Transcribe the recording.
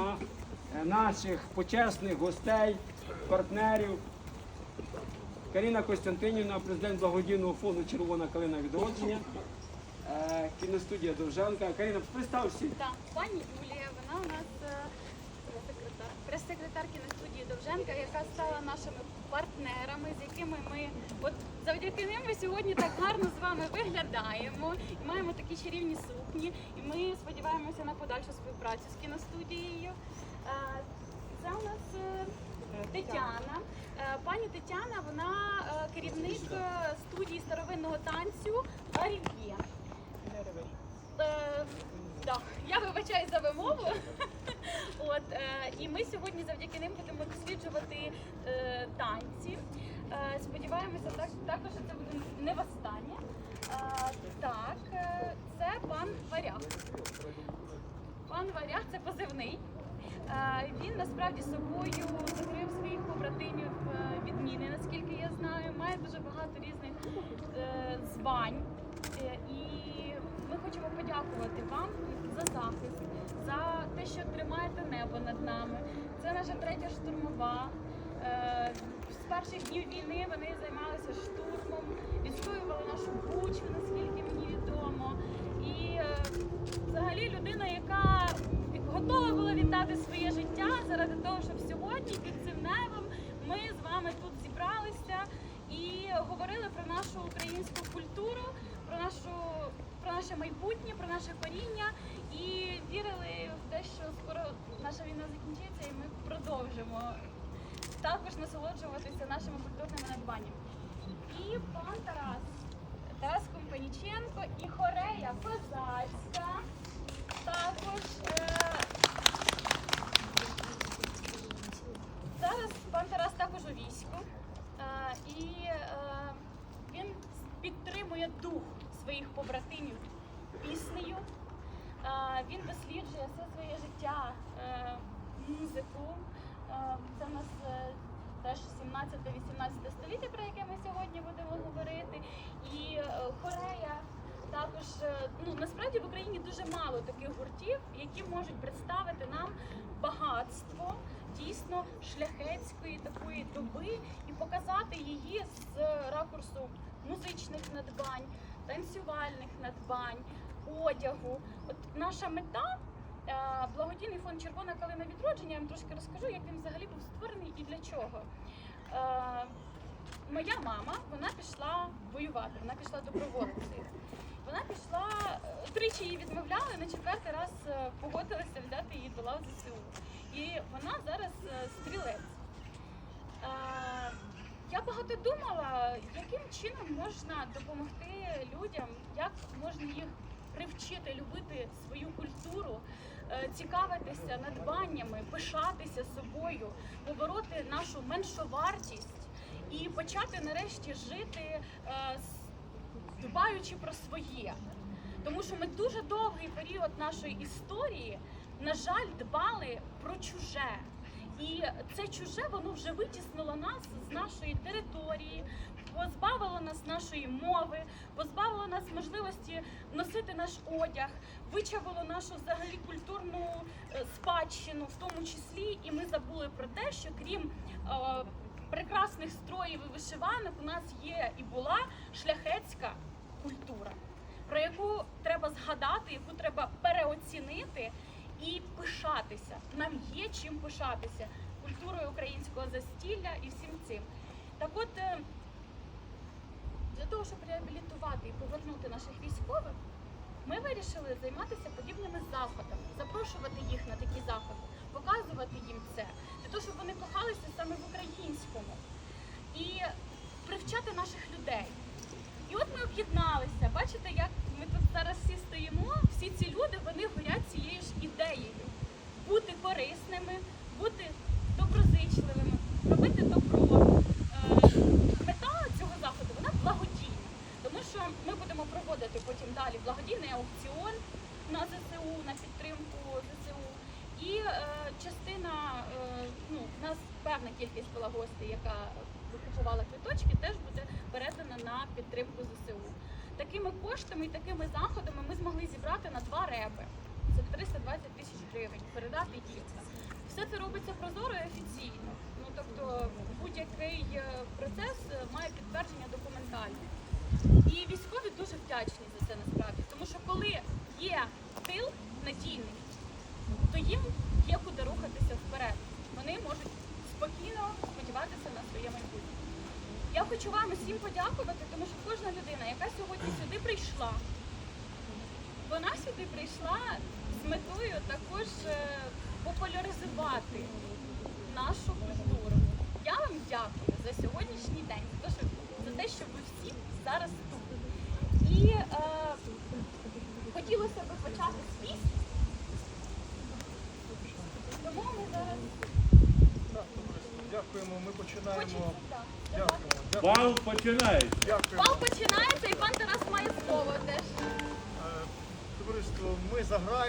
е, наших почесних гостей, партнерів. Каріна Костянтинівна, президент благодійного фонду Червона калина відродження, е, кіностудія Довженка. Каріна, представся. Так, пані Юлія, вона у нас е, прес-секретар, прес-секретар кіностудії Довженка, яка стала нашими партнерами, з якими ми, от завдяки ним ми сьогодні так гарно з вами виглядаємо і маємо такі чарівні сукні. І ми сподіваємося на подальшу співпрацю з кіностудією. Е, Це у нас е, Тетяна. Е, Пані Тетяна, вона керівник студії старовинного танцю Арів'є. Я вибачаюсь за вимову. Ми сьогодні завдяки ним будемо досліджувати е, танці. Е, сподіваємося, так, також що це буде не востаннє. Е, так, е, це пан Варяг. Пан Варяг це позивний. Е, Він насправді собою закрив своїх побратимів е, відміни, наскільки я знаю. Має дуже багато різних е, звань. І ми хочемо подякувати вам за захист, за те, що тримаєте небо над нами. Це наша третя штурмова. Е, З перших днів війни вони займалися штурмом, відстоювали нашу бучу, наскільки мені відомо. І е, взагалі людина, яка готова була віддати своє життя заради того, щоб сьогодні під цим небом ми з вами тут зібралися і говорили про нашу українську культуру, про нашу про наше майбутнє, про наше коріння і вірили в те, що скоро наша війна закінчиться, і ми продовжимо також насолоджуватися нашими культурними надбаннями. І пан Тарас, Тарас Компаніченко і хорея козацька. Також е, зараз пан Тарас також у війську. Е, і е, підтримує дух своїх побратимів піснею. Він досліджує все своє життя, е, музику. Е, Це в нас е, теж 17-18 століття, про яке ми сьогодні будемо говорити. І хорея також ну насправді в Україні дуже мало таких гуртів, які можуть представити нам багатство дійсно шляхетської такої доби і показати її з надбань, танцювальних надбань, одягу. От наша мета. е, Благодійний фонд Червона калина відродження. Я вам трошки розкажу, як він взагалі був створений і для чого. Е, Моя мама вона пішла воювати, вона пішла добровольцею. Вона пішла е, тричі її відмовляли, на четвертий раз погодилися взяти її до лав ЗСУ. І вона зараз стрілець. Багато думала, яким чином можна допомогти людям, як можна їх привчити любити свою культуру, е, цікавитися надбаннями, пишатися собою, побороти нашу меншовартість і почати нарешті жити, е, дбаючи про своє. Тому що ми дуже довгий період нашої історії, на жаль, дбали про чуже. І це чуже воно вже витіснило нас з нашої території, позбавило нас нашої мови, позбавило нас можливості носити наш одяг, вичавило нашу взагалі культурну е, спадщину, в тому числі, і ми забули про те, що крім е, прекрасних строїв і вишиванок, у нас є і була шляхетська культура, про яку треба згадати, яку треба переоцінити і пишатися. Нам є чим пишатися культурою українського застілля і всім цим. Так от, е, для того, щоб реабілітувати і повернути наших військових, ми вирішили займатися подібними заходами, запрошувати їх на такі заходи, показувати їм це, для того, щоб вони кохалися саме в українському і привчати наших людей. І от ми об'єдналися. Бачите, як ми тут зараз всі стоїмо, всі ці люди вони горять цією ж корисними, бути доброзичливими, робити добро. Е, Мета цього заходу вона благодійна, тому що ми будемо проводити потім далі благодійний аукціон на ЗСУ, на підтримку ЗСУ. І е, частина, е, ну, в нас певна кількість була гостей, яка викупувала квиточки, теж буде передана на підтримку ЗСУ. Такими коштами і такими заходами ми змогли зібрати на два реби. Це 320 тисяч гривень. Передати їм. Все це робиться прозоро і офіційно. Ну тобто будь-який е, процес е, має підтвердження документальне. І військові дуже вдячні за це насправді, тому що коли є тил надійний, то їм є куди рухатися вперед. Вони можуть спокійно сподіватися на своє майбутнє. Я хочу вам усім подякувати, тому що кожна людина, яка сьогодні сюди прийшла, вона сюди прийшла з метою також е, популяризувати нашу культуру. Я вам дякую за сьогоднішній день, за те, що, ви всі зараз тут. І е, хотілося б почати з пісні. Тому ми зараз Дякуємо, ми починаємо. Дякуємо. Бал починається. Дякуємо. Бал починається і пан Тарас має слово теж. Е, Товариство, ми заграємо.